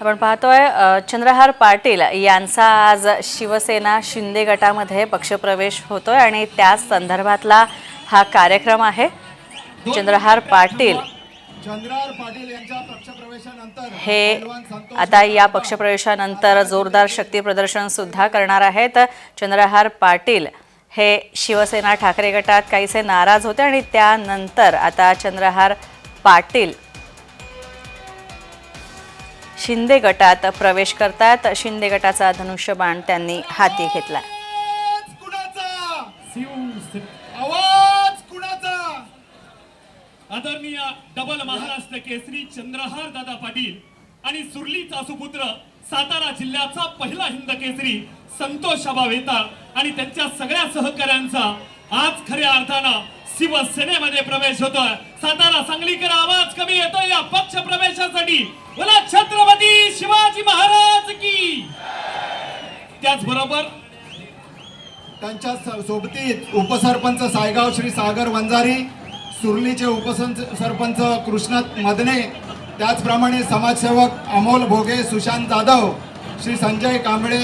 आपण पाहतोय चंद्रहार पाटील यांचा आज शिवसेना शिंदे गटामध्ये पक्षप्रवेश होतोय आणि त्याच संदर्भातला हा कार्यक्रम आहे. चंद्रहार पाटील हे आता या पक्षप्रवेशानंतर जोरदार शक्ती प्रदर्शन सुद्धा करणार आहेत. चंद्रहार पाटील हे शिवसेना ठाकरे गटात काहीसे नाराज होते आणि त्यानंतर आता चंद्रहार पाटील शिंदे गटात प्रवेश करतात शिंदे गटाचा धनुष्यबाण त्यांनी हाती घेतला आदरणीय डबल महाराष्ट्र केसरी चंद्रहार दादा पाटील आणि सुरलीचा सुपुत्र सातारा जिल्ह्याचा पहिला हिंद केसरी संतोष आबा वेताळ आणि त्यांच्या सगळ्या सहकाऱ्यांचा आज खऱ्या अर्थानं शिवसेनेमध्ये प्रवेश होतोय. सातारा सांगलीकर आवाज कमी येतोय या पक्ष प्रवेशासाठी. त्याचबरोबर त्यांच्या स- सोबतीत उपसरपंच सायगाव श्री सागर वंजारी सुरलीचे उपसंच सरपंच कृष्णात मदने त्याचप्रमाणे समाजसेवक अमोल भोगे सुशांत जाधव श्री संजय कांबळे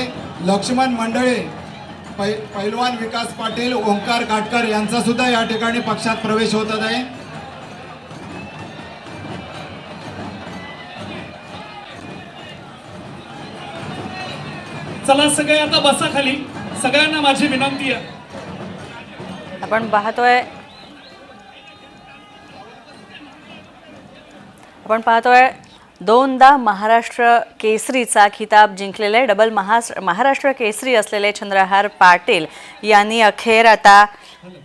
लक्ष्मण मंडळे पै पैलवान विकास पाटील ओंकार काटकर यांचा सुद्धा या ठिकाणी पक्षात प्रवेश होत आहे. चला सगळे आता बसा खाली. सगळ्यांना माझी विनंती आहे. आपण पाहतोय. आपण पाहतोय दोनदा महाराष्ट्र केसरीचा खिताब जिंकलेले डबल महाराष्ट्र महाराष्ट्र केसरी असलेले चंद्रहार पाटील यांनी अखेर आता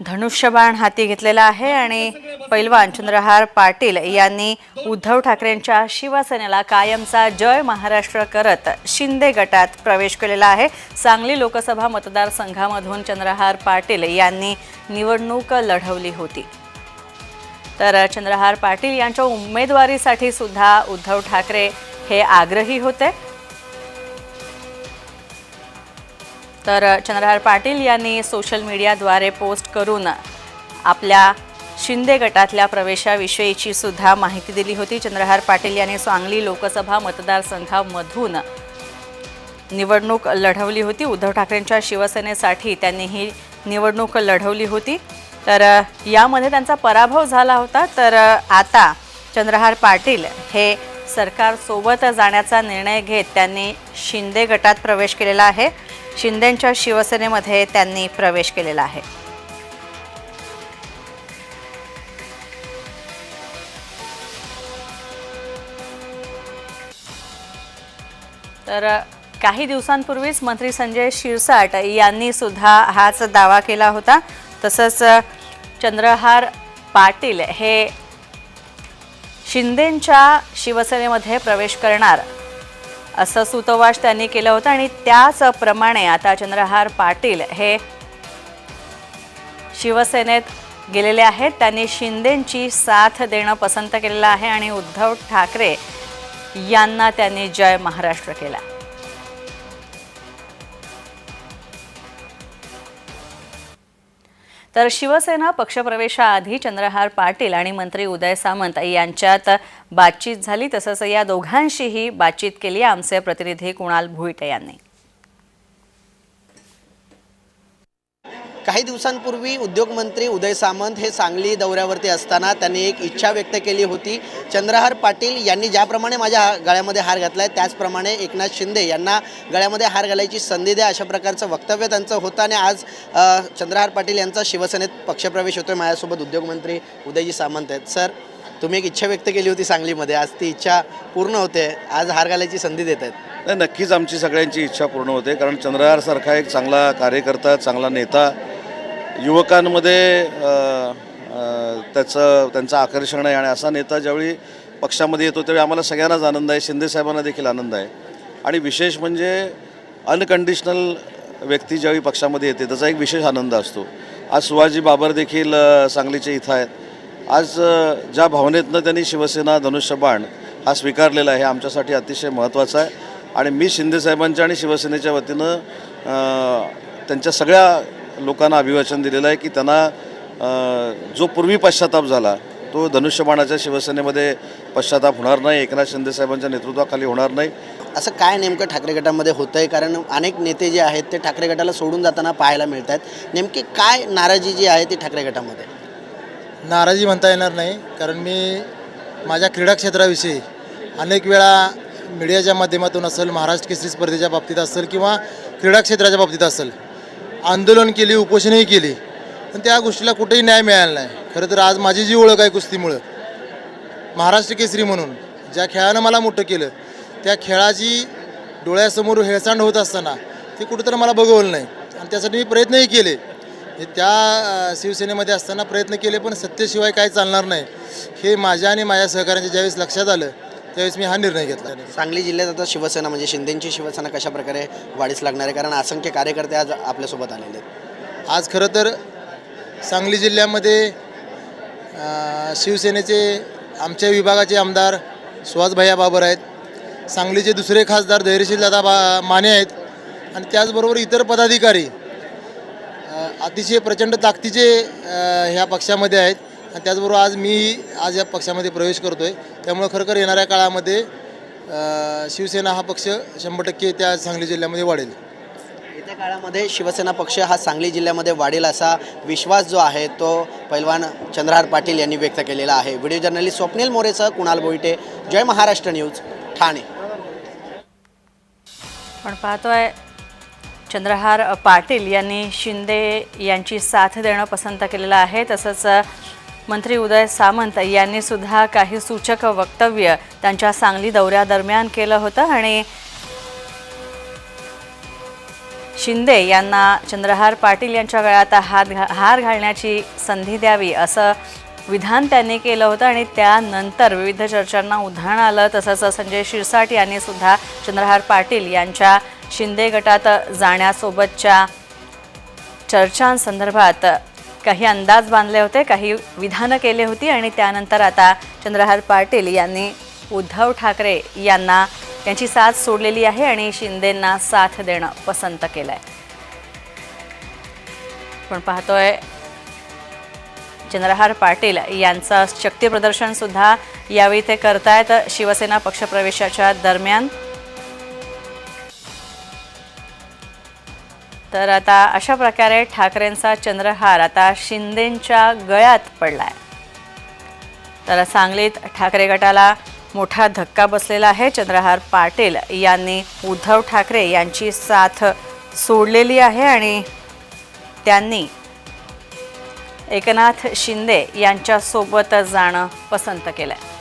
धनुष्यबाण हाती घेतलेला आहे आणि पैलवान चंद्रहार पाटील यांनी उद्धव ठाकरेंच्या शिवसेनेला कायमचा जय महाराष्ट्र करत शिंदे गटात प्रवेश केलेला आहे. सांगली लोकसभा मतदारसंघामधून चंद्रहार पाटील यांनी निवडणूक लढवली होती. तर चंद्रहार पाटील यांच्या उमेदवारीसाठी सुद्धा उद्धव ठाकरे हे आग्रही होते. तर चंद्रहार पाटील यांनी सोशल मीडियाद्वारे पोस्ट करून आपल्या शिंदे गटातल्या प्रवेशाविषयीची सुद्धा माहिती दिली होती. चंद्रहार पाटील यांनी सांगली लोकसभा मतदारसंघामधून निवडणूक लढवली होती. उद्धव ठाकरेंच्या शिवसेनेसाठी त्यांनी ही निवडणूक लढवली होती. तर यामध्ये त्यांचा पराभव झाला होता. तर आता चंद्रहार पाटील हे सरकारसोबत जाण्याचा निर्णय घेत त्यांनी शिंदे गटात प्रवेश केलेला आहे. शिंदेंच्या शिवसेनेमध्ये त्यांनी प्रवेश केलेला आहे. तर काही दिवसांपूर्वीच मंत्री संजय शिरसाट यांनी सुद्धा हाच दावा केला होता. तसंच चंद्रहार पाटील हे शिंदेंच्या शिवसेनेमध्ये प्रवेश करणार असं सूतोवाच त्यांनी केलं होतं आणि त्याचप्रमाणे आता चंद्रहार पाटील हे शिवसेनेत गेलेले आहेत. त्यांनी शिंदेंची साथ देणं पसंत केलेलं आहे आणि उद्धव ठाकरे यांना त्यांनी जय महाराष्ट्र केला. तर शिवसेना पक्षप्रवेशाआधी चंद्रहार पाटील आणि मंत्री उदय सामंत यांच्यात बातचीत झाली. तसंच या दोघांशीही बातचीत केली. आमचे प्रतिनिधी कुणाल भुईटे यांनी. काही दिवसांपूर्वी उद्योगमंत्री उदय सामंत हे सांगली दौऱ्यावरती असताना त्यांनी एक इच्छा व्यक्त केली होती. चंद्रहार पाटील यांनी ज्याप्रमाणे माझ्या गळ्यामध्ये हार घातला आहे त्याचप्रमाणे एकनाथ शिंदे यांना गळ्यामध्ये हार घालायची संधी द्या अशा प्रकारचं वक्तव्य त्यांचं होतं आणि आज चंद्रहार पाटील यांचा शिवसेनेत पक्षप्रवेश होतोय. माझ्यासोबत उद्योगमंत्री उदयजी सामंत आहेत. सर तुम्ही एक इच्छा व्यक्त केली होती सांगलीमध्ये. आज ती इच्छा पूर्ण होते. आज हार घालायची संधी देत आहेत. नक्कीच आमची सगळ्यांची इच्छा पूर्ण होते. कारण चंद्रहारसारखा एक चांगला कार्यकर्ता चांगला नेता युवकांमध्ये त्याचं त्यांचं आकर्षण आहे आणि असा नेता ज्यावेळी पक्षामध्ये येतो त्यावेळी आम्हाला सगळ्यांनाच आनंद आहे. शिंदेसाहेबांना देखील आनंद आहे. आणि विशेष म्हणजे अनकंडिशनल व्यक्ती ज्यावेळी पक्षामध्ये येते त्याचा एक विशेष आनंद असतो. आज सुवाजी बाबर देखील सांगलीचे इथं आहेत. आज ज्या भावनेतनं त्यांनी शिवसेना धनुष्यबाण हा स्वीकारलेला आहे हे आमच्यासाठी अतिशय महत्त्वाचा आहे. आणि मी शिंदेसाहेबांच्या आणि शिवसेनेच्या वतीनं त्यांच्या सगळ्या लोकांना अभिवाचन दिलेलं आहे की त्यांना जो पूर्वी पश्चाताप झाला तो धनुष्यबाणाच्या शिवसेनेमध्ये पश्चाताप होणार नाही एकनाथ शिंदे साहेबांच्या नेतृत्वाखाली होणार नाही. असं काय नेमकं ठाकरे गटामध्ये होतं आहे कारण अनेक नेते जे आहेत ते ठाकरे गटाला सोडून जाताना पाहायला मिळत आहेत नेमकी काय नाराजी जी आहे ती ठाकरे गटामध्ये? नाराजी म्हणता येणार नाही. कारण मी माझ्या क्रीडा क्षेत्राविषयी अनेक वेळा मीडियाच्या माध्यमातून असेल महाराष्ट्र केसरी स्पर्धेच्या बाबतीत असेल किंवा क्रीडा क्षेत्राच्या बाबतीत असेल आंदोलन केली उपोषणही केली. पण त्या गोष्टीला कुठेही न्याय मिळाला नाही. खरं तर आज माझी जी ओळख आहे कुस्तीमुळं महाराष्ट्र केसरी म्हणून ज्या खेळानं मला मोठं केलं त्या खेळाची डोळ्यासमोर हेळसांड होत असताना ते कुठंतरी मला बघवलं नाही. आणि त्यासाठी मी प्रयत्नही केले. हे त्या शिवसेनेमध्ये असताना प्रयत्न केले पण सत्तेशिवाय काय चालणार नाही. हे माझ्या आणि माझ्या सहकाऱ्यांच्या ज्यावेळेस लक्षात आलं त्यावेळेस मी हा निर्णय घेतला. सांगली जिल्ह्यात आता शिवसेना म्हणजे शिंदेची शिवसेना कशा प्रकारे वाढीस लागणार आहे? कारण असंख्य कार्यकर्ते आज आपल्यासोबत आलेले आहेत. आज खरं तर सांगली जिल्ह्यामध्ये शिवसेनेचे आमच्या विभागाचे आमदार सुहासभैया बाबर आहेत. सांगलीचे दुसरे खासदार धैर्यशील दादा बा माने आहेत. आणि त्याचबरोबर इतर पदाधिकारी अतिशय प्रचंड ताकदीचे ह्या पक्षामध्ये आहेत. आणि त्याचबरोबर आज मी आज या पक्षामध्ये प्रवेश करतो आहे त्यामुळं खरं खरं येणाऱ्या काळामध्ये शिवसेना हा पक्ष शंभर टक्के त्या सांगली जिल्ह्यामध्ये वाढेल. येत्या काळामध्ये शिवसेना पक्ष हा सांगली जिल्ह्यामध्ये वाढेल असा विश्वास जो आहे तो पैलवान चंद्रहार पाटील यांनी व्यक्त केलेला आहे. व्हिडिओ जर्नलिस्ट स्वप्नील मोरेसह कुणाल बोईटे जय महाराष्ट्र न्यूज ठाणे. पण पाहतोय चंद्रहार पाटील यांनी शिंदे यांची साथ देणं पसंत केलेलं आहे. तसंच मंत्री उदय सामंत यांनी सुद्धा काही सूचक वक्तव्य त्यांच्या सांगली दौऱ्यादरम्यान केलं होतं आणि शिंदे यांना चंद्रहार पाटील यांच्या गळ्यात हात घा हार घालण्याची संधी द्यावी असं विधान त्यांनी केलं होतं आणि त्यानंतर विविध चर्चांना उधाण आलं. तसंच संजय शिरसाट यांनी सुद्धा चंद्रहार पाटील यांच्या शिंदे गटात जाण्यासोबतच्या चर्चांसंदर्भात काही अंदाज बांधले होते काही विधानं केली होती आणि त्यानंतर आता चंद्रहार पाटील यांनी उद्धव ठाकरे यांना त्यांची साथ सोडलेली आहे आणि शिंदेंना साथ देणं पसंत केलं आहे पण पाहतोय चंद्रहार पाटील यांचं शक्तीप्रदर्शन सुद्धा यावेळी ते करतायत शिवसेना पक्षप्रवेशाच्या दरम्यान. तर आता अशा प्रकारे ठाकरेंचा चंद्रहार आता शिंदेंच्या गळ्यात पडलाय. तर सांगलीत ठाकरे गटाला मोठा धक्का बसलेला आहे. चंद्रहार पाटील यांनी उद्धव ठाकरे यांची साथ सोडलेली आहे आणि त्यांनी एकनाथ शिंदे यांच्यासोबत जाणं पसंत केलं आहे